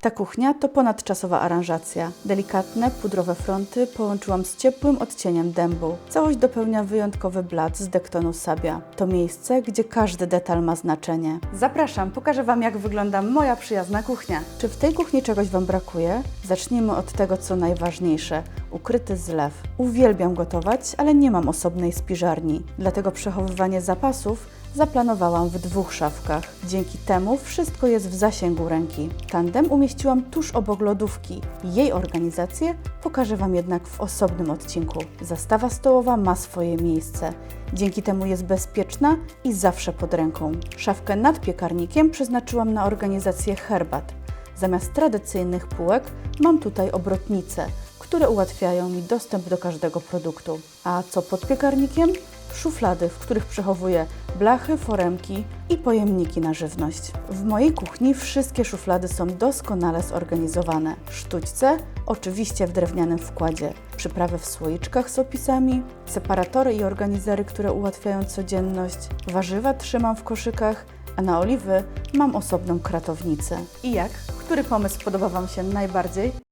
Ta kuchnia to ponadczasowa aranżacja. Delikatne, pudrowe fronty połączyłam z ciepłym odcieniem dębu. Całość dopełnia wyjątkowy blat z dektonu sabia. To miejsce, gdzie każdy detal ma znaczenie. Zapraszam, pokażę Wam, jak wygląda moja przyjazna kuchnia. Czy w tej kuchni czegoś Wam brakuje? Zacznijmy od tego, co najważniejsze. Ukryty zlew. Uwielbiam gotować, ale nie mam osobnej spiżarni. Dlatego przechowywanie zapasów zaplanowałam w dwóch szafkach. Dzięki temu wszystko jest w zasięgu ręki. Tandem umieściłam tuż obok lodówki. Jej organizację pokażę Wam jednak w osobnym odcinku. Zastawa stołowa ma swoje miejsce. Dzięki temu jest bezpieczna i zawsze pod ręką. Szafkę nad piekarnikiem przeznaczyłam na organizację herbat. Zamiast tradycyjnych półek mam tutaj obrotnice, które ułatwiają mi dostęp do każdego produktu. A co pod piekarnikiem? Szuflady, w których przechowuję blachy, foremki i pojemniki na żywność. W mojej kuchni wszystkie szuflady są doskonale zorganizowane. Sztućce oczywiście w drewnianym wkładzie, przyprawy w słoiczkach z opisami, separatory i organizery, które ułatwiają codzienność, warzywa trzymam w koszykach, a na oliwy mam osobną kratownicę. I jak? Który pomysł podoba Wam się najbardziej?